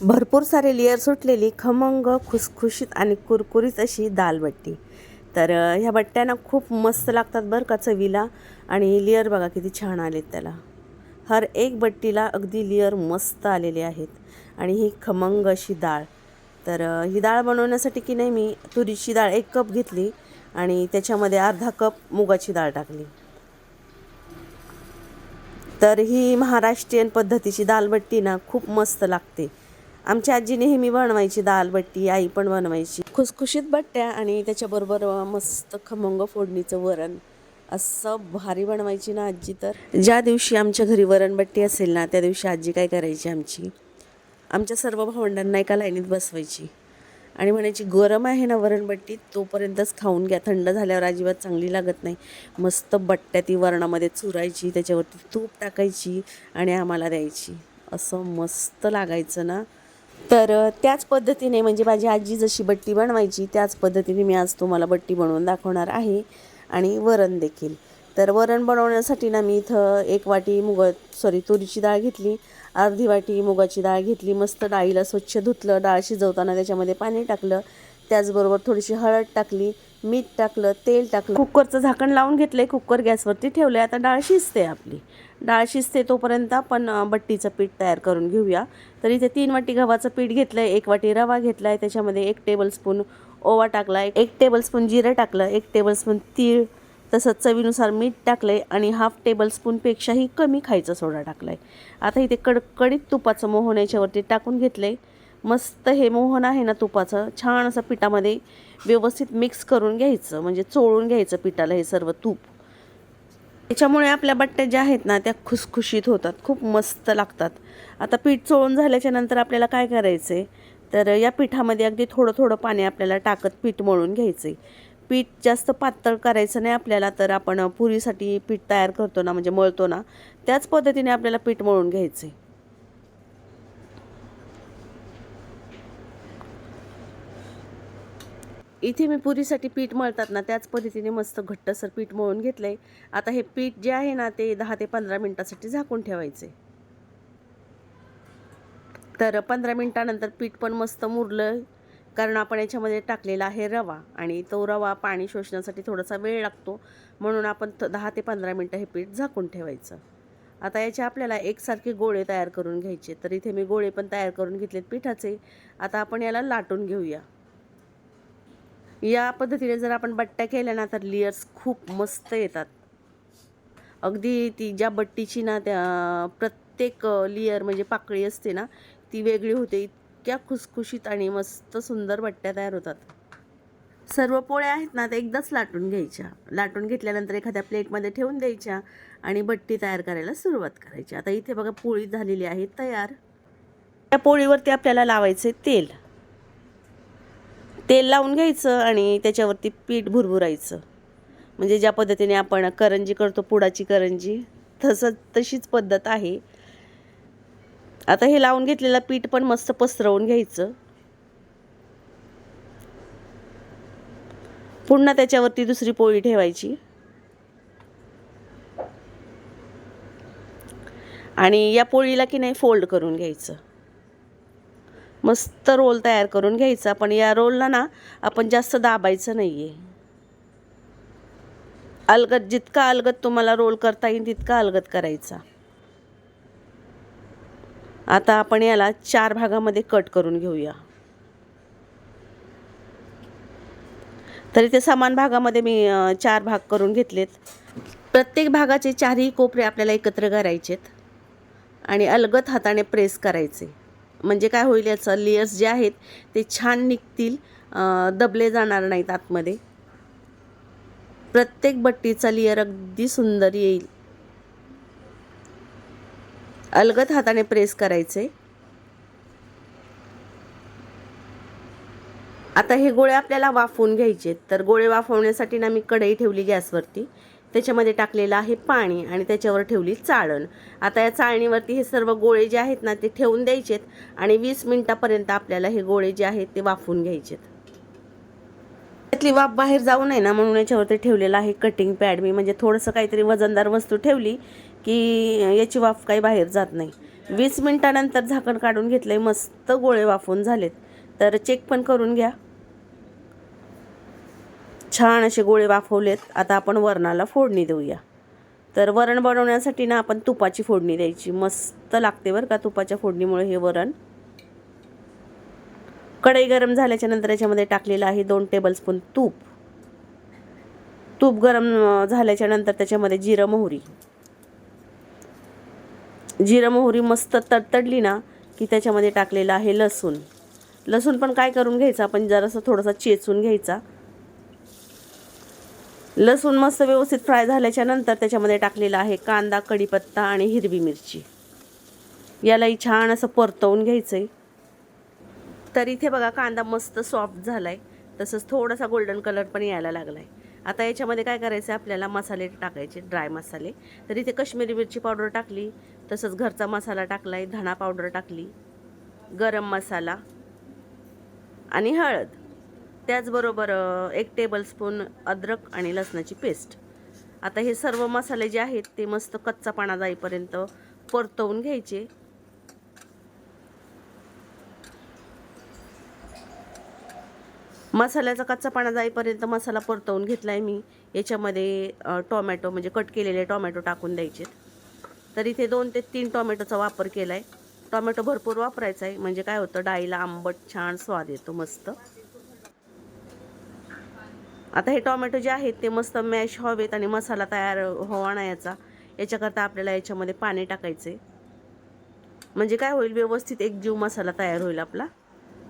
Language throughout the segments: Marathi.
भरपूर सारे लेअर सुटलेली खमंग खुसखुशीत आणि कुरकुरीत अशी दालबट्टी तर ह्या बट्ट्या ना खूप मस्त लागतात बरं का चवीला. आणि लेअर बघा किती छान आलेत त्याला. हर एक बट्टीला अगदी लेअर मस्त आलेले आहेत. आणि ही खमंग अशी डाळ तर ही डाळ बनवण्यासाठी की नाही मी तुरीची डाळ एक कप घेतली आणि त्याच्यामध्ये अर्धा कप मुगाची डाळ टाकली. तर ही महाराष्ट्रीयन पद्धतीची दालबट्टी ना खूप मस्त लागते. आमची आजी नेहमी बनवायची दालबट्टी आई पण बनवायची. खुसखुशीत बट्ट्या आणि त्याच्याबरोबर मस्त खमंग फोडणीचं वरण. असं भारी बनवायची ना आजी तर. ज्या दिवशी आमच्या घरी वरणबट्टी असेल ना त्या दिवशी आजी काय करायची आमची? आमच्या सर्व भावंडांना एका लाईनीत बसवायची. आणि म्हणायची गरम आहे ना वरणबट्टी तोपर्यंतच खाऊन घ्या. थंड झाल्यावर अजिबात चांगली लागत नाही. मस्त बट्ट्या ती वरणामध्ये चुरायची त्याच्यावरती तूप टाकायची आणि आम्हाला द्यायची. असं मस्त लागायचं ना. तर त्याच पद्धतीने म्हणजे माझी आजी जशी बट्टी बनवायची त्याच पद्धतीने मी आज तुम्हाला बट्टी बनवून दाखवणार आहे आणि वरण देखील. तर वरण बनवण्यासाठी ना मी इथं एक वाटी मुग सॉरी तुरीची डाळ घेतली अर्धी वाटी मुगाची डाळ घेतली मस्त डाळीला स्वच्छ धुतलं डाळ शिजवताना त्याच्यामध्ये पाणी टाकलं त्याचबरोबर थोडीशी हळद टाकली मीठ टाकलं तेल टाकलं. कुकरचं झाकण लावून घेतलंय कुकर गॅसवरती ठेवलंय. आता डाळ शिजते आपली. डाळ शिजते तोपर्यंत आपण बट्टीचं पीठ तयार करून घेऊया. तर इथे तीन वाटी गव्हाचं पीठ घेतलं आहे एक वाटी रवा घेतला आहे त्याच्यामध्ये एक टेबलस्पून ओवा टाकला आहे एक टेबलस्पून जिरं टाकलं एक टेबलस्पून तीळ तसंच चवीनुसार मीठ टाकलं आहे आणि हाफ टेबलस्पूनपेक्षाही कमी खायचा सोडा टाकला आहे आता इथे कडकडीत तुपाचं मोहन याच्यावरती टाकून घेतलं आहे मस्त हे मोहन आहे ना तुपाचं छान असं पिठामध्ये व्यवस्थित मिक्स करून घ्यायचं म्हणजे चोळून घ्यायचं पिठाला हे सर्व तूप. त्याच्यामुळे आपल्या बट्ट्या ज्या आहेत ना त्या खुसखुशीत होतात खूप मस्त लागतात. आता पीठ चोळून झाल्याच्यानंतर आपल्याला काय करायचं आहे तर या पिठामध्ये अगदी थोडं थोडं पाणी आपल्याला टाकत पीठ मळून घ्यायचं आहे पीठ जास्त पातळ करायचं नाही आपल्याला तर आपण पुरीसाठी पीठ तयार करतो ना म्हणजे मळतो ना त्याच पद्धतीने आपल्याला पीठ मळून घ्यायचं आहे इथे मी पुरीसाठी पीठ मळतात ना त्याच पद्धतीने मस्त घट्टसर पीठ मळून घेतलं आहे आता हे पीठ जे आहे ना ते दहा ते पंधरा मिनटासाठी झाकून ठेवायचे तर पंधरा मिनटानंतर पीठ पण मस्त मुरलं कारण आपण याच्यामध्ये टाकलेला आहे रवा. आणि तो रवा पाणी शोषण्यासाठी थोडासा वेळ लागतो म्हणून आपण थ- दहा ते पंधरा मिनटं हे पीठ झाकून ठेवायचं. आता याचे आपल्याला एकसारखे गोळे तयार करून घ्यायचे. तर इथे मी गोळे पण तयार करून घेतलेत पिठाचे. आता आपण याला लाटून घेऊया. या पद्धतीने जर आपण बट्ट्या केल्या ना तर लेयर्स खूप मस्त येतात. अगदी ती ज्या बट्टीची ना त्या प्रत्येक लेयर म्हणजे पाकळी असते ना ती वेगळी होते. इतक्या खुसखुशीत आणि मस्त सुंदर बट्ट्या तयार होतात. सर्व पोळ्या आहेत ना त्या एकदाच लाटून घ्यायच्या. लाटून घेतल्यानंतर एखाद्या प्लेटमध्ये ठेवून द्यायच्या आणि बट्टी तयार करायला सुरुवात करायची. आता इथे बघा पोळी झालेली आहे तयार. त्या पोळीवरती आपल्याला लावायचे तेल. तेल लावून घ्यायचं आणि त्याच्यावरती पीठ भुरभुरायचं. म्हणजे ज्या पद्धतीने आपण करंजी करतो पुडाची करंजी तसं तशीच पद्धत आहे. आता हे लावून घेतलेलं पीठ पण मस्त पसरवून घ्यायचं. पुन्हा त्याच्यावरती दुसरी पोळी ठेवायची. आणि या पोळीला की नाही फोल्ड करून घ्यायचं. मस्त रोल तयार करून घ्यायचा पण या रोलला ना आपण जास्त दाबायचं नाही आहे अलगत जितका अलगत तुम्हाला रोल करता येईल तितका अलगत करायचा. आता आपण याला चार भागामध्ये कट करून घेऊया. तरी ते समान भागामध्ये मी चार भाग करून घेतलेत. प्रत्येक भागाचे चारही कोपरे आपल्याला एकत्र करायचेत आणि अलगत हाताने प्रेस करायचे. म्हणजे काय होईल याचं? लेयर्स जे आहेत ते छान निघतील दबले जाणार नाहीत आतमध्ये. प्रत्येक बट्टीचा लेयर अगदी सुंदर येईल. अलगत हाताने प्रेस करायचे. आता हे गोळे आपल्याला वाफवून घ्यायचे तर गोळे वाफवण्यासाठी ना मी कढई ठेवली गॅसवरती. त्याच्यामध्ये टाकलेलं आहे पाणी आणि त्याच्यावर ठेवली चाळण. आता या चाळणीवरती हे सर्व गोळे जे आहेत ना ते ठेवून द्यायचेत आणि वीस मिनटापर्यंत आपल्याला हे गोळे जे आहेत ते वाफवून घ्यायचेत. त्यातली वाफ बाहेर जाऊ नये ना म्हणून याच्यावरती ठेवलेलं आहे कटिंग पॅड मी म्हणजे थोडंसं काहीतरी वजनदार वस्तू ठेवली की याची वाफ काही बाहेर जात नाही. वीस मिनटानंतर झाकण काढून घेतलं आहे मस्त गोळे वाफवून झालेत. तर चेक पण करून घ्या. छान असे गोळे वाफवलेत. आता आपण वरणाला फोडणी देऊया. तर वरण बनवण्यासाठी ना आपण तुपाची फोडणी द्यायची. मस्त लागते बरं का तुपाच्या फोडणीमुळे हे वरण. कढई गरम झाल्याच्यानंतर याच्यामध्ये टाकलेलं आहे दोन टेबलस्पून तूप. तूप गरम झाल्याच्यानंतर त्याच्यामध्ये जिरं मोहरी. जिरं मोहरी मस्त तडतडली ना की त्याच्यामध्ये टाकलेलं आहे लसूण. लसूण पण काय करून घ्यायचं? आपण जरासं थोडासा चेचून घ्यायचा. लसूण मस्त व्यवस्थित फ्राय झाल्याच्यानंतर त्याच्यामध्ये टाकलेला आहे कांदा कढीपत्ता आणि हिरवी मिरची. यालाही छान असं परतवून घ्यायचं आहे तर इथे बघा कांदा मस्त सॉफ्ट झाला आहे तसंच थोडासा गोल्डन कलर पण यायला लागला आहे आता याच्यामध्ये काय करायचं आहे आपल्याला मसाले टाकायचे ड्राय मसाले. तर इथे कश्मीरी मिरची पावडर टाकली तसंच घरचा मसाला टाकला आहे धणा पावडर टाकली गरम मसाला आणि हळद. त्याचबरोबर एक टेबलस्पून अद्रक आणि लसणाची पेस्ट आता हे सर्व मसाले जे आहेत ते मस्त कच्चा पाना जाईपर्यंत परतवून घ्यायचे. मसाल्याचा कच्चा पाना जाईपर्यंत मसाला परतवून घेतला आहे मी. याच्यामध्ये टोमॅटो म्हणजे कट केलेले टोमॅटो टाकून द्यायचे तर इथे दोन ते तीन टोमॅटोचा वापर केला आहे टोमॅटो भरपूर वापरायचा आहे म्हणजे काय होतं डाळीला आंबट छान स्वाद येतो मस्त. आता हे टोमॅटो जे आहेत ते मस्त मॅश व्हावेत आणि मसाला तयार व्हावा ना याचा. याच्याकरता आपल्याला याच्यामध्ये पाणी टाकायचे म्हणजे काय होईल व्यवस्थित एक जीव मसाला तयार होईल आपला.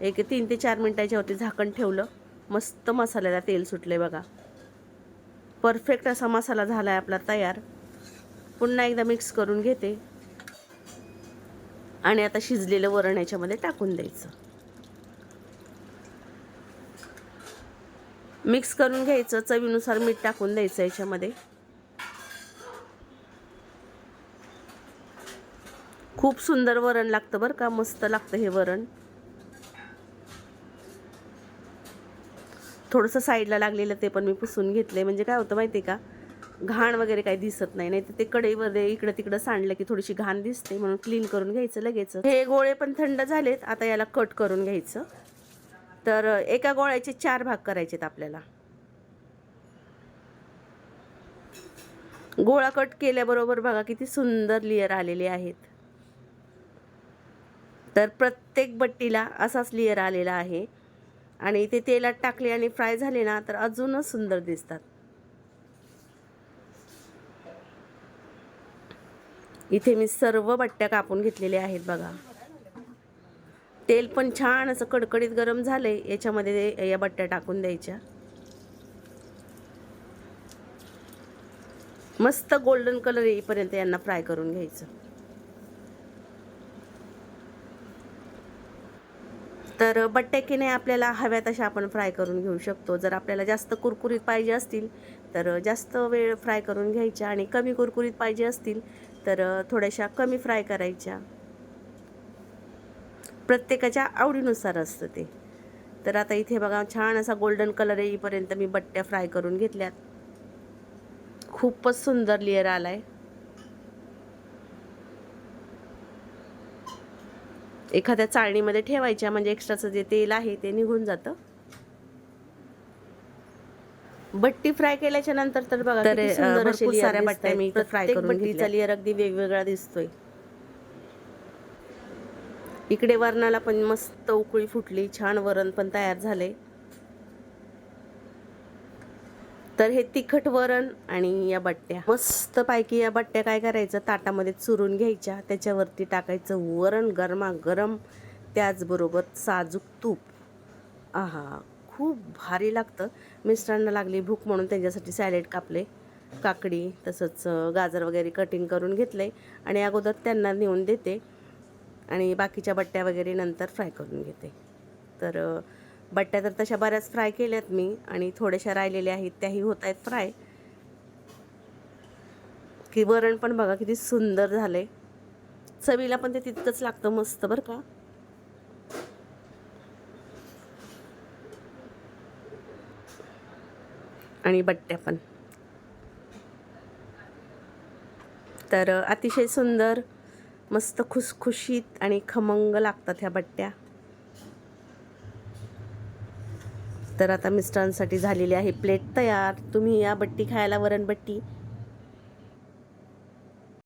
एक तीन ते चार मिनटाच्यावरती झाकण ठेवलं मस्त मसाल्याला तेल सुटले बघा. परफेक्ट असा मसाला झाला आहे आपला तयार. पुन्हा एकदा मिक्स करून घेते. आणि आता शिजलेलं वरण याच्यामध्ये टाकून द्यायचं. मिक्स करून घ्यायचं. चवीनुसार मीठ टाकून द्यायचं याच्यामध्ये. खूप सुंदर वरण लागतं बरं का. मस्त लागतं हे वरण. थोडंसं साईडला लागलेलं ते पण मी पुसून घेतले म्हणजे काय होतं माहिती आहे का? घाण वगैरे काही दिसत नाही. नाही तर ते कढईमध्ये इकडं तिकडं सांडलं की थोडीशी घाण दिसते. म्हणून क्लीन करून घ्यायचं लगेच हे गोळे पण थंड झालेत. आता याला कट करून घ्यायचं. तर एका गोळ्याचे चार भाग करायचेत आपल्याला. गोळा कट केल्याबरोबर बघा किती सुंदर लेअर आलेले आहेत. तर प्रत्येक बट्टीला असाच लेअर आलेला आहे. आणि ते तेलात टाकले आणि फ्राय झाले ना तर अजूनच सुंदर दिसतात. इथे मी सर्व बट्ट्या कापून घेतलेल्या आहेत बघा. तेल पण छान असं कडकडीत गरम झालं आहे याच्यामध्ये या बट्ट्या टाकून द्यायच्या. मस्त गोल्डन कलर येईपर्यंत यांना फ्राय करून घ्यायचं. तर बट्ट्या की नाही आपल्याला हव्या तशा आपण फ्राय करून घेऊ शकतो. जर आपल्याला जास्त कुरकुरीत पाहिजे असतील तर जास्त वेळ फ्राय करून घ्यायच्या. आणि कमी कुरकुरीत पाहिजे असतील तर थोड्याशा कमी फ्राय करायच्या. प्रत्येकाच्या आवडीनुसार असतं ते. तर आता इथे बघा छान असा गोल्डन कलर येईपर्यंत मी बट्ट्या फ्राय करून घेतल्यात. खूपच सुंदर लेअर आलाय. एखाद्या चाळणीमध्ये ठेवायच्या म्हणजे एक्स्ट्राचं जे तेल आहे ते निघून जातं. बट्टी फ्राय केल्याच्यानंतर तर बघा तर, साऱ्या. बट्ट्या मी प्रत्येक करून बट्टीचा. लेअर अगदी वेगवेगळा दिसतोय. इकडे वरणाला पण मस्त उकळी फुटली छान वरण पण तयार झाले. तर हे तिखट वरण आणि या बट्ट्या. मस्त पैकी या बट्ट्या काय करायचं ताटामध्ये चुरून घ्यायच्या त्याच्यावरती टाकायचं वरण गरमा गरम त्याचबरोबर साजूक तूप. आहा खूप भारी लागतं. मिस्टरांना लागली भूक म्हणून त्यांच्यासाठी सॅलेड कापले. काकडी तसंच गाजर वगैरे कटिंग करून घेतले आणि अगोदर त्यांना नेऊन देते. आणि बाकीच्या बट्ट्या वगैरे नंतर फ्राय करून घेते. तर बट्ट्या तर तशा बऱ्याच फ्राय केल्यात मी आणि थोड्याशा राहिलेल्या आहेत त्याही होत आहेत फ्राय की वरण पण बघा किती सुंदर झाले चवीला पण ते तितकंच लागतं मस्त बरं का. आणि बट्ट्या पण. तर अतिशय सुंदर मस्त खुसखुशीत आणि खमंग लागतात ह्या बट्ट्या. तर आता मिस्टरांसाठी झालेली आहे प्लेट तयार. तुम्ही या बट्टी खायला वरणबट्टी